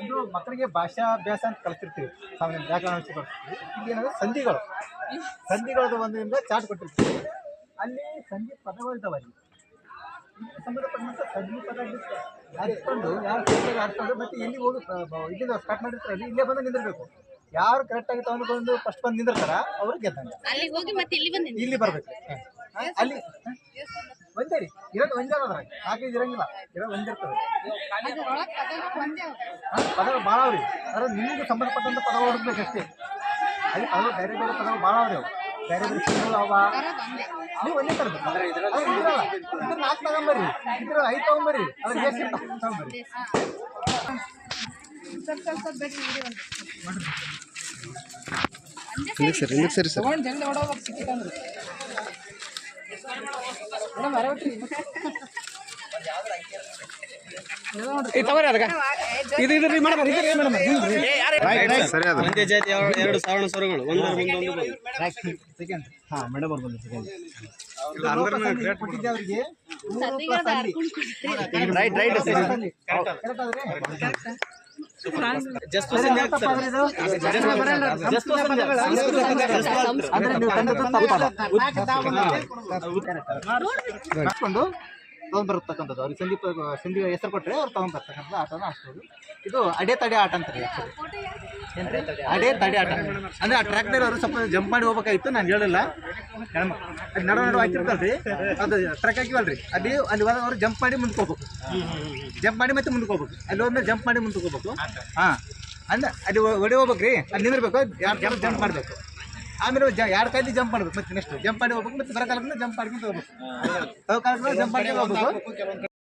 ಒಂದು ಮಕ್ಕಳಿಗೆ ಭಾಷಾಭ್ಯಾಸ ಅಂತ ಕಲಿಸಿರ್ತೀವಿ ಸಾಮಾನ್ಯ ವ್ಯಾಕರಣ ವಿಷಯ ಕಲಿಸ್ತೀವಿ ಇಲ್ಲಿ ಏನಂದ್ರೆ ಸಂಧಿಗಳು. ಸಂಧಿಗಳದ್ದು ಒಂದರಿಂದ ಚಾಟ್ ಕೊಟ್ಟಿರ್ತೀವಿ. ಅಲ್ಲಿ ಸಂಧಿ ಪದಗಳು ಇದಾವೆ ಅಲ್ಲಿ ಸಂಬಂಧಪಟ್ಟಂತ ಸಂಧಿ ಪದ ಆರಿಸ್ಕೊಂಡು ಯಾರು ಕರೆಕ್ಟಾಗಿ ಆರಿಸ್ಕೊಂಡು ಮತ್ತೆ ಎಲ್ಲಿ ಹೋಗಿ ಇಲ್ಲಿಂದ ಸ್ಟಾರ್ಟ್ ಮಾಡಿರ್ತಾರೆ ಅಲ್ಲಿ ಇಲ್ಲೇ ಬಂದು ನಿಂದಿರಬೇಕು. ಯಾರು ಕರೆಕ್ಟಾಗಿ ತಗೊಂಡು ಬಂದು ಫಸ್ಟ್ ಬಂದು ನಿಂದಿರ್ತಾರ ಅವ್ರಿಗೆ ಗೆದ್ದಂಗೆ ಅಲ್ಲಿ ಹೋಗಿ ಮತ್ತೆ ಇಲ್ಲಿ ಬಂದು ಇಲ್ಲಿ ಬರ್ಬೇಕು. ಅಲ್ಲಿ? ಒಂದೇ ರೀ. ಇರೋದು ಒಂದೇ ಅದ ನಾಲ್ಕೈದು ಇರಂಗಿಲ್ಲ. ಇರೋದು ಒಂದೇ ಇರ್ತದೆ. ಹ? ಪದಗಳು ಭಾಳ ಅವ್ರಿ ಅದ್ರ ನಿಮಗೆ ಸಂಬಂಧಪಟ್ಟಂತ ಪದಗಳು ಹುಡುಕ್ಬೇಕಷ್ಟೇ ಅಲ್ಲಿ ಪದಗಳು ಬೇರೆ ಬೇರೆ ಪದಗಳು ಭಾಳ ಅವ್ರಿ ಅವು. ಬೇರೆ ಬೇರೆ ಸಿಂಗಳು ಅವ. ನೀವು ಒಂದೇ ತರಬೇಕು ಇದ್ರ ನಾಲ್ಕು ತಗೊಂಬರ್ರಿ. ಇದ್ರ ಐದು ತಗೊಂಬರ್ರಿ. ಅದ್ರ ಎಷ್ಟು ತಗೊಂಬರ್ರಿ. ಸರಿ ಸರಿ ಸರಿ. ಸರ್ ಅದ ಒಂದೇ ಜಾತಿ ಎರಡು ಸಾವಿರ ಸ್ವರಗಳು ಒಂದರ ಮುಂದೆ ಒಂದು ಸೆಕೆಂಡ್ ಹಾ ಮೇಡಮ್ ಅವ್ರು ಬಂದು ಸೆಕೆಂಡ್ ಕೊಟ್ಟಿದ್ದೆ ಅವರಿಗೆ ರೈಟ್ ರೈಟ್ ತಗೊಂಡ್ಬರ್ತಕ್ಕಂಥದ್ದು ಅವ್ರಿಗೆ ಸಂದೀಪ ಸಂಧಿ ಹೆಸರು ಕೊಟ್ಟರೆ ಅವ್ರು ತಗೊಂಡ್ಬರ್ತಕ್ಕಂಥದ್ದು ಆಟನ ಆಡ್ಸ್ಬೋದು ಇದು ಅಡೆ ತಡೆ ಆಟ ಅಂತಾರೆ ಅಡೆ ತಡೆ ಆಟ. ಅಂದ್ರೆ ಆ ಟ್ರ್ಯಾಕ್ಟರ್ ಅವರು ಸ್ವಲ್ಪ ಜಂಪ್ ಮಾಡಿ ಹೋಗ್ಬೇಕಾಗಿತ್ತು ನಾನು ಹೇಳಿಲ್ಲ. ಅದು ನಡು ನಡು ಹಾಕಿರ್ತಲ್ರಿ ಅದು ಟ್ರ್ಯಾಕ್ ಹಾಕಿವಲ್ರಿ. ಅಲ್ಲಿ ಅಲ್ಲಿ ಅವರು ಅವ್ರು ಜಂಪ್ ಮಾಡಿ ಮುಂದಕ್ಕೆ ಹೋಗ್ಬೇಕು. ಜಂಪ್ ಮಾಡಿ ಮತ್ತೆ ಮುಂದಕ್ಕೆ ಹೋಗ್ಬೇಕು. ಅಲ್ಲಿ ಹೋದ್ಮೇಲೆ ಜಂಪ್ ಮಾಡಿ ಮುಂದಕ್ಕೆ ಹೋಗ್ಬೇಕು. ಹಾಂ. ಅಂದ್ರೆ ಅಲ್ಲಿ ಒಡೆ ಹೋಗ್ಬೇಕ್ರಿ. ಅಲ್ಲಿ ನಿಂದಿರ್ಬೇಕು. ಯಾರು ಜಂಪ್ ಜಂಪ್ ಮಾಡಬೇಕು. ಆಮೇಲೆ ಯಾರ ಕೈಲಿ ಜಂಪ್ ಮಾಡ್ಬೇಕು? ಮತ್ತೆ ನೆಕ್ಸ್ಟ್ ಜಂಪ್ ಮಾಡಿ ಹೋಗ್ಬೇಕು. ಮತ್ತೆ ಬರೋ ಕಾಲಕ್ಕೆ ಜಂಪ್ ಮಾಡ್ಕೊಂಡು ಹೋಗ್ಬೇಕು. ಕಾಲಕ್ಕೆ ಜಂಪ್ ಮಾಡ್ಕೊಂಡು ಹೋಗ್ಬೇಕು.